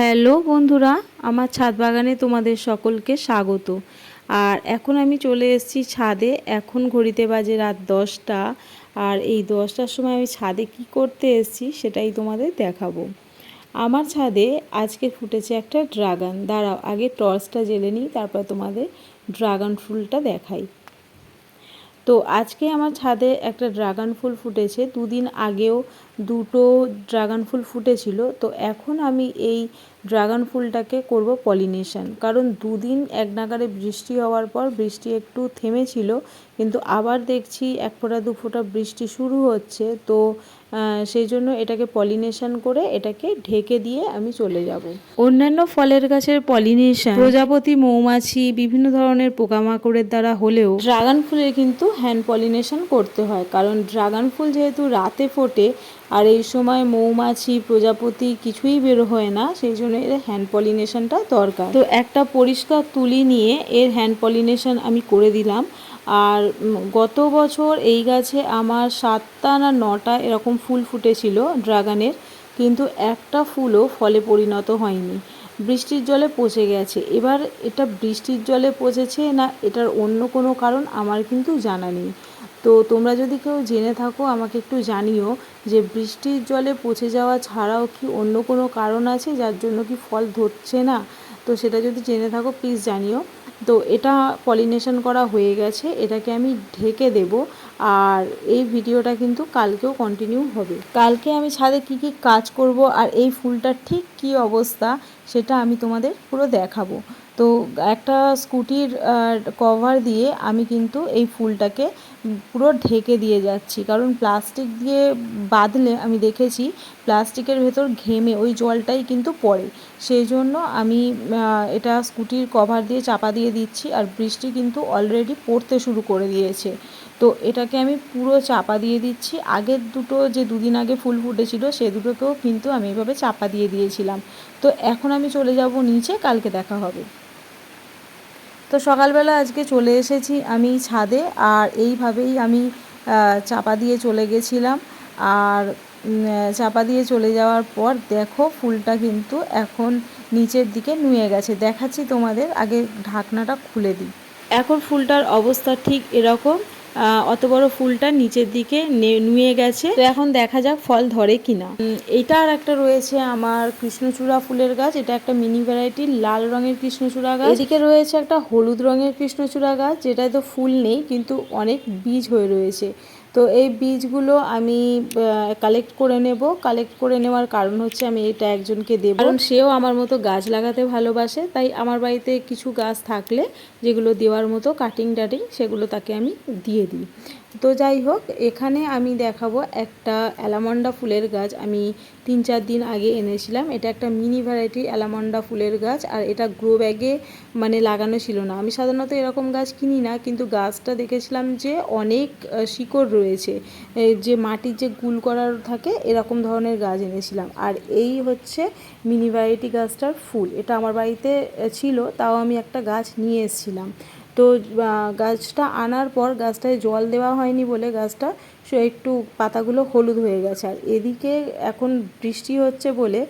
Hello বন্ধুরা, আমার ছাদ বাগানে তোমাদের সকলকে স্বাগত। আর এখন আমি চলে এসেছি ছাদে, এখন ঘড়িতে বাজে রাত দশটা। আর এই দশটার সময় আমি ছাদে কি করতে এসেছি সেটাই তোমাদের দেখাবো। আমার ছাদে আজকে ফুটেছে একটা ড্রাগন। দাঁড়াও, আগে টর্চটা জেলে নিই, তারপর তোমাদের ড্রাগন ফুলটা দেখাই। তো আজকে আমার ছাদে একটা ড্রাগন ফুল ফুটেছে। দুদিন আগেও দুটো ড্রাগন ফুল ফুটেছিল। তো এখন আমি এই ড্রাগন ফুলটাকে করব পলিনেশন। কারণ দুদিন এক নাগারে বৃষ্টি হওয়ার পর বৃষ্টি একটু থেমেছিল কিন্তু আবার দেখছি এক ফোঁটা দু ফোঁটা বৃষ্টি শুরু হচ্ছে। তো সেই জন্য এটাকে পলিনেশন করে এটাকে ঢেকে দিয়ে আমি চলে যাব। অন্যান্য ফলের গাছের পলিনেশন প্রজাপতি মৌমাছি বিভিন্ন ধরনের পোকামাকড়ের দ্বারা হলেও ড্রাগন ফুলের কিন্তু হ্যান্ড পলিনেশন করতে হয়। কারণ ড্রাগন ফুল যেহেতু রাতে ফোটে আর এই সময় মৌমাছি প্রজাপতি কিছুই বের হয় না সেই জন্য এর হ্যান্ড পলিনেশনটা দরকার। তো একটা পরিষ্কার তুলি নিয়ে এর হ্যান্ড পলিনেশন আমি করে দিলাম। আর গত বছর এই গাছে আমার সাতটা না নটা এরকম ফুল ফুটেছিল ড্রাগনের, কিন্তু একটা ফুলও ফলে পরিণত হয়নি। বৃষ্টির জলে পচে গেছে। এবার এটা বৃষ্টির জলে পচেছে না এটার অন্য কোনো কারণ আমার কিন্তু জানা নেই। তো তোমরা যদি কেউ জেনে থাকো, আমাকে একটু জানিও যে বৃষ্টির জলে পচে যাওয়া ছাড়াও কি অন্য কোনো কারণ আছে যার জন্য কি ফল ধরছে না? তো সেটা যদি জেনে থাকো প্লিজ জানিও। তো এটা পলিনেশন করা হয়ে গেছে, এটাকে আমি ঢেকে দেব আর এই ভিডিওটা কিন্তু কালকেও কন্টিনিউ হবে। কালকে আমি ছাদে কি কি কাজ করব আর এই ফুলটার ঠিক কি অবস্থা, সেটা আমি তোমাদের পুরো দেখাবো। তো একটা স্কুটির কভার দিয়ে আমি কিন্তু এই ফুলটাকে পুরো ঢেকে দিয়ে যাচ্ছি। কারণ প্লাস্টিক দিয়ে বাঁধলে, আমি দেখেছি প্লাস্টিকের ভেতর ঘেমে ওই জলটাই কিন্তু পড়ে। সেই জন্য আমি এটা স্কুটির কভার দিয়ে চাপা দিয়ে দিচ্ছি আর বৃষ্টি কিন্তু অলরেডি পড়তে শুরু করে দিয়েছে। তো এটাকে আমি পুরো চাপা দিয়ে দিচ্ছি। আগের দুটো যে দুদিন আগে ফুল ফুটেছিল, সে দুটোকেও কিন্তু আমি এভাবে চাপা দিয়ে দিয়েছিলাম। তো এখন আমি চলে যাব নিচে, কালকে দেখা হবে। তো সকালবেলা আজকে চলে এসেছি আমি ছাদে, আর এইভাবেই আমি চাপা দিয়ে চলে গেছিলাম। আর চাপা দিয়ে চলে যাওয়ার পর দেখো ফুলটা কিন্তু এখন নিচের দিকে নুয়ে গেছে। দেখাচ্ছি তোমাদের, আগে ঢাকনাটা খুলে দিই। এখন ফুলটার অবস্থা ঠিক এরকম। অত বড় ফুলটা নিচের দিকে নুয়ে গেছে। তো এখন দেখা যাক ফল ধরে কিনা। এটা আর একটা রয়েছে আমার কৃষ্ণচূড়া ফুলের গাছ। এটা একটা মিনি ভ্যারাইটি লাল রঙের কৃষ্ণচূড়া গাছ। এদিকে রয়েছে একটা হলুদ রঙের কৃষ্ণচূড়া গাছ, যেটায় তো ফুল নেই, কিন্তু অনেক বীজ হয়ে রয়েছে। তো এই বীজগুলো আমি কালেক্ট করে নেব। কালেক্ট করে নেওয়ার কারণ হচ্ছে আমি এটা একজনকে দেব। কারণ সেও আমার মতো গাছ লাগাতে ভালোবাসে, তাই আমার বাড়িতে কিছু গাছ থাকলে যেগুলো দেওয়ার মতো কাটিং টাটিং সেগুলো তাকে আমি দিয়ে দিই। তো যাই হোক, এখানে আমি দেখাবো একটা অ্যালামন্ডা ফুলের গাছ। আমি তিন চার দিন আগে এনেছিলাম। এটা একটা মিনি ভ্যারাইটির অ্যালামন্ডা ফুলের গাছ আর এটা গ্রো ব্যাগে মানে লাগানো ছিল না। আমি সাধারণত এরকম গাছ কিনি না, কিন্তু গাছটা দেখেছিলাম যে অনেক শিকড় রয়েছে। যে মাটির যে গুল করার থাকে, এরকম ধরনের গাছ এনেছিলাম। আর এই হচ্ছে মিনি ভ্যারাইটি গাছটার ফুল। এটা আমার বাড়িতে ছিল, তাও আমি একটা গাছ নিয়ে এসেছিলাম। তো গাছটা আনার পর গাছটায় জল দেওয়া হয়নি বলে গাছটা একটু পাতাগুলো হলুদ হয়ে গেছে। আর এদিকে এখন বৃষ্টি হচ্ছে বলে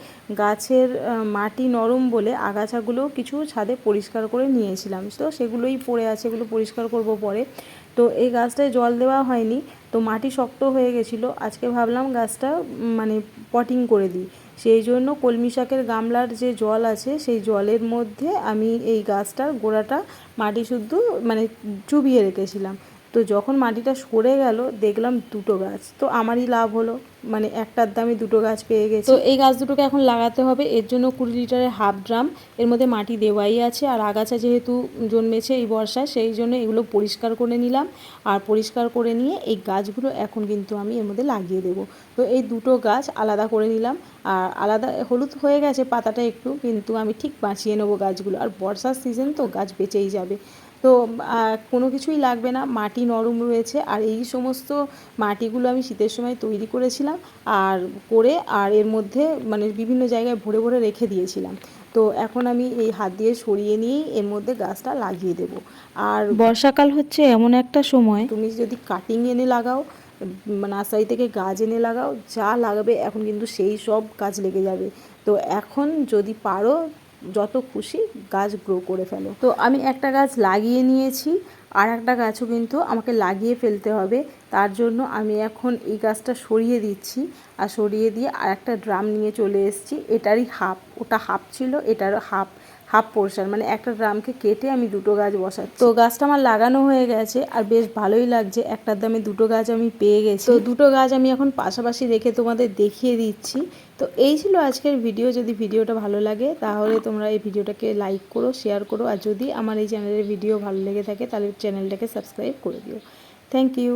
গাছের মাটি নরম বলে আগাছাগুলো কিছু ছাদে পরিষ্কার করে নিয়েছিলাম। তো সেগুলোই পড়ে আছে এগুলো পরিষ্কার করব পরে। তো এই গাছটায় জল দেওয়া হয়নি, তো মাটি শক্ত হয়ে গেছিল। আজকে ভাবলাম গাছটা মানে পটিং করে দিই। সেই জন্য কলমি শাকের গামলার যে জল আছে, সেই জলের মধ্যে আমি এই গাছটার গোড়াটা মাটি শুদ্ধ মানে চুবিয়ে রেখেছিলাম। তো যখন মাটিটা সরে গেল, দেখলাম দুটো গাছ। তো আমারই লাভ হলো। মানে একটার দামে দুটো গাছ পেয়ে গেছে। তো এই গাছ দুটোকে এখন লাগাতে হবে। এর জন্য কুড়ি লিটারের হাফ ড্রাম। এর মধ্যে মাটি দেওয়াই আছে। আর আগাছা যেহেতু জন্মেছে এই বর্ষায়, সেই জন্য এগুলো পরিষ্কার করে নিলাম। আর পরিষ্কার করে নিয়ে এই গাছগুলো এখন কিন্তু আমি এর মধ্যে লাগিয়ে দেবো। তো এই দুটো গাছ আলাদা করে নিলাম। আর আলাদা হলুদ হয়ে গেছে পাতাটা একটু, কিন্তু আমি ঠিক বাঁচিয়ে নেব গাছগুলো। আর বর্ষার সিজন তো গাছ বেঁচেই যাবে। তো কোনো কিছুই লাগবে না মাটি নরম রয়েছে আর এই সমস্ত মাটিগুলো আমি শীতের সময় তৈরি করেছিলাম আর করে আর এর মধ্যে মানে বিভিন্ন জায়গায় ভরে ভরে রেখে দিয়েছিলাম। তো এখন আমি এই হাত দিয়ে সরিয়ে নিয়েই এর মধ্যে গাছটা লাগিয়ে দেব। আর বর্ষাকাল হচ্ছে এমন একটা সময়। তুমি যদি কাটিং এনে লাগাও নার্সারি থেকে গাছ এনে লাগাও যা লাগাবে এখন কিন্তু সেই সব গাছ লেগে যাবে। তো এখন যদি পারো যত খুশি গাছ গ্রো করে ফেলো। তো আমি একটা গাছ লাগিয়ে নিয়েছি, আর একটা গাছও কিন্তু আমাকে লাগিয়ে ফেলতে হবে। তার জন্য আমি এখন এই গাছটা সরিয়ে দিচ্ছি, আর সরিয়ে দিয়ে আর একটা ড্রাম নিয়ে চলে এসেছি। এটারই হাফ, ওটা হাফ ছিল, এটারও হাফ। হাফ পোর্শন মানে একটা ড্রামকে কেটে আমি দুটো গাছ বসাচ্ছি। তো গাছটা আমার লাগানো হয়ে গেছে আর বেশ ভালোই লাগছে। একটার দামে দুটো গাছ আমি পেয়ে গেছি। তো দুটো গাছ আমি এখন পাশাপাশি রেখে তোমাদের দেখিয়ে দিচ্ছি। তো এই ছিল আজকের ভিডিও। যদি ভিডিওটা ভালো লাগে তাহলে তোমরা এই ভিডিওটাকে লাইক করো শেয়ার করো। আর যদি আমার এই চ্যানেলের ভিডিও ভালো লেগে থাকে তাহলে চ্যানেলটাকে সাবস্ক্রাইব করে দিও। Thank you.